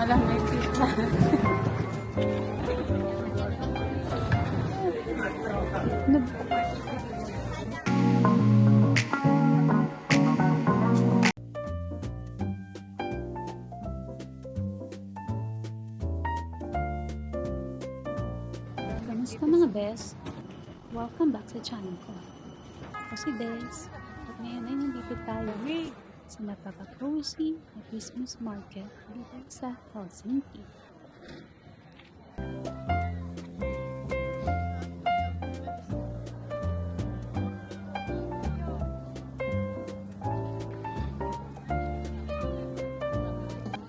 Malamig kita. Nag- Kamusta mga bes? Welcome back sa channel ko. Ako si Des. At ngayon ay nandito tayo sa napaka-cozy na Christmas market dito sa Helsinki.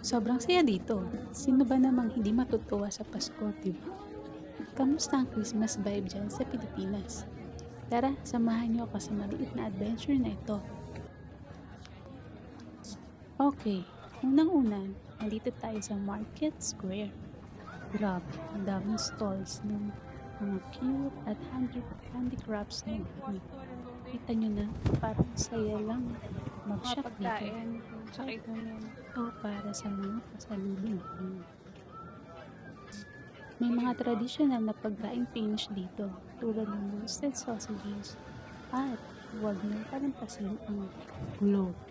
Sobrang saya dito. Sino ba namang hindi matutuwa sa Pasko, di ba? Kamusta ang Christmas vibe dyan sa Pilipinas? Tara, samahan niyo ako sa maliit na adventure na ito. Okay, unang-una, nandito tayo sa Market Square. Grabe, ang daming stalls ng mga cute at handi handicrafts na gamit. Kita nyo na, parang saya lang mag-shop dito. Tsaka ito yun. O para sa mga pasalubong. May mga traditional na pagkain Finnish dito, tulad ng roasted sausages at huwag niyong kalampasin ang globe.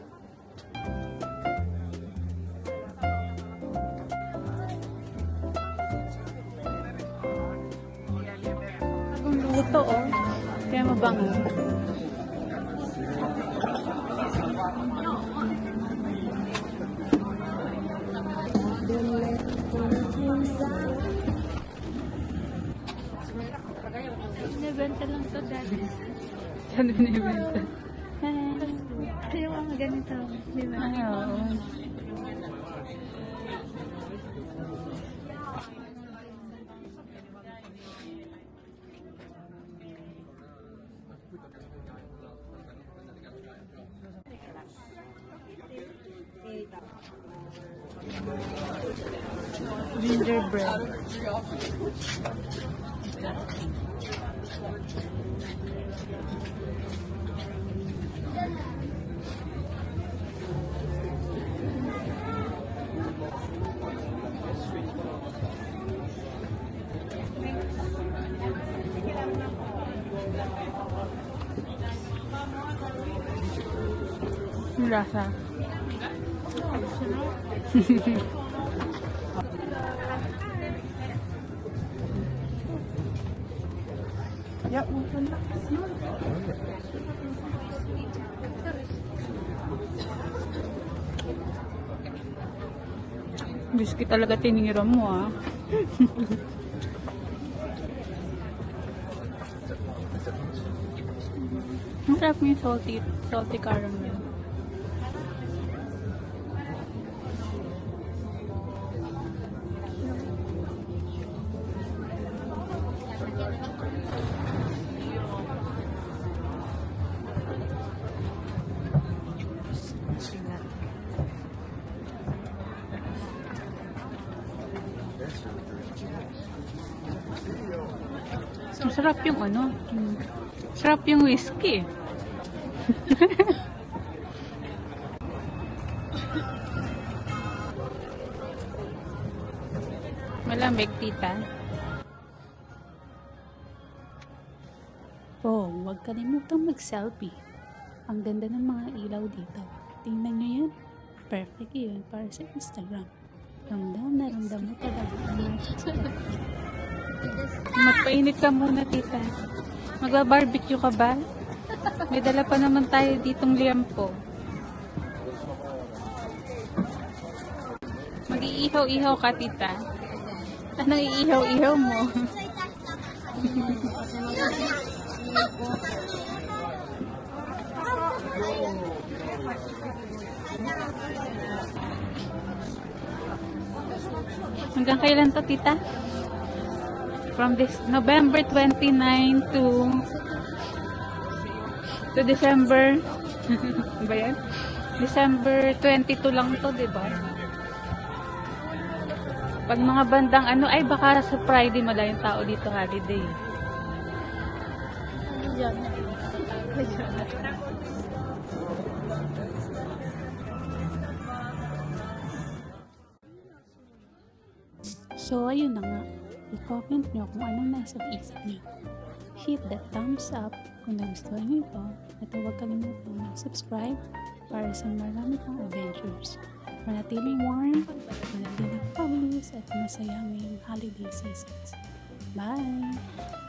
Luto oh. Kaya mabango. Nabenta lang to dati. Saan binibenta? Ganito. Di ba? Oo. Gingerbread. Yung lasa. Whiskey talaga tinira mo ah. Ang sarap yung salty, salty caramel. Masarap yung ano. mm, Sarap yung whiskey. Malamig, tita. Oh, huwag kalimutang mag-selfie. Ang ganda ng mga ilaw dito. Tingnan nyo yan. Perfect yun para sa Instagram. Ramdam na ramdam mo talaga ang Magpainit ka muna, tita. Magba-barbecue ka ba? May dala pa naman tayo ditong liampo. Mag-iihaw-ihaw ka, tita. Anong iihaw-ihaw mo? Hanggang kailan to, tita? From this November 29 to to December ba yan? December 22 lang to, di ba? Pag mga bandang ano, ay baka sa Friday malayong tao dito holiday. So, ayun na nga. I-comment nyo kung anong nasa isip nyo. Hit the thumbs up kung nagustuhan nyo ito at huwag kalimutan mag-subscribe para sa marami pang adventures. Manatiling warm, manatiling fabulous, at masaya ngayong holiday seasons. Bye!